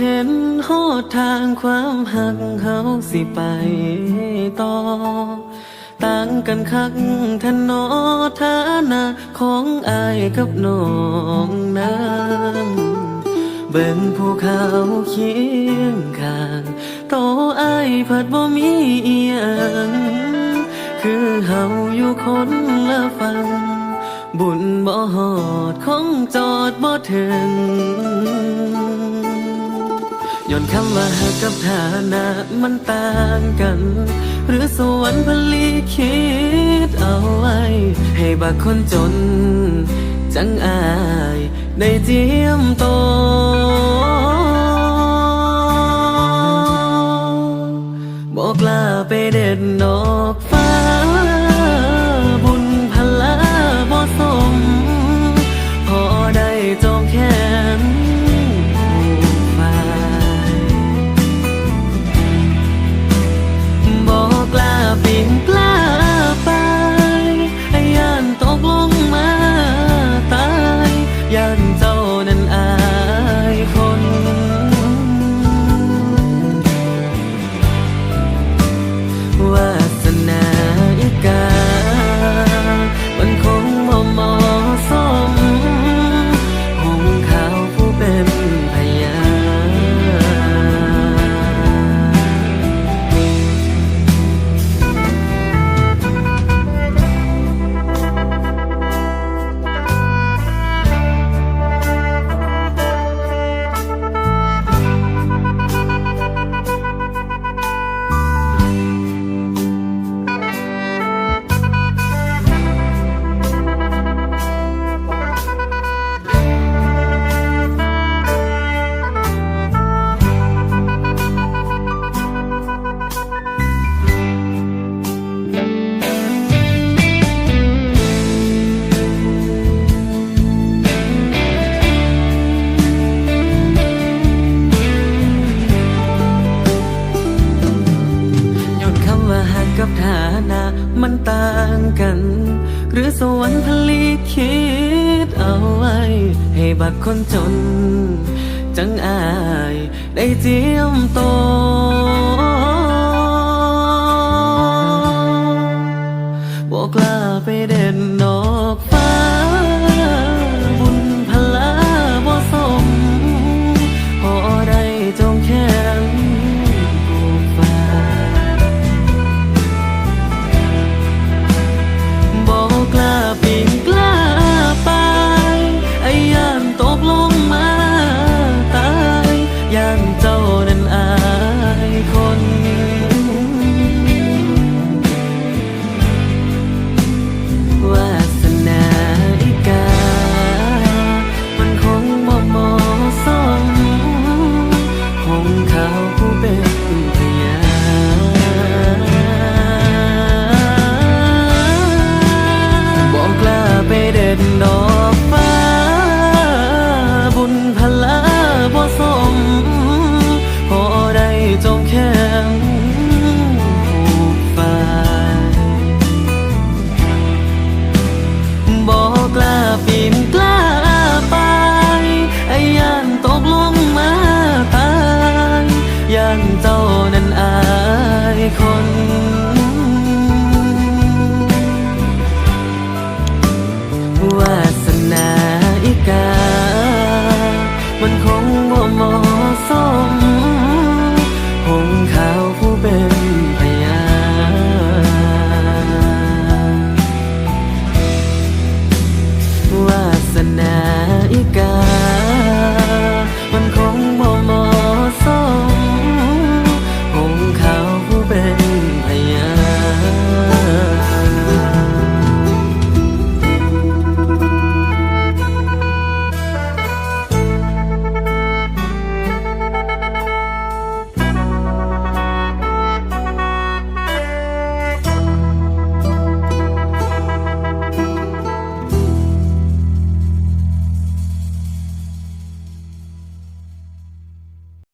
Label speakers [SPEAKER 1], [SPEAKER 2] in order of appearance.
[SPEAKER 1] เห็นหอดทางความหักเฮาสิไปต่อ ต่างกันคักทนนอฐานะของอายกับน้องนางเบิ่งภูเขาเคียงข้างโตอายเพิดบ่มีเอียงคือเฮาอยู่คนละฝั่งบุญบ่หอดคงจอดบ่ถึง ย้อนคำว่าหักกับฐานะมันต่างกัน หรือสวรรค์ผลิคิดเอาไว้ ให้บักคนจน จังอายได้เจียมโตบอกลาไปเด็ดดอกฟ้า สวรรค์ผลิตคิดเอาไว้ ให้บักคนจน จังอายได้เจียมโต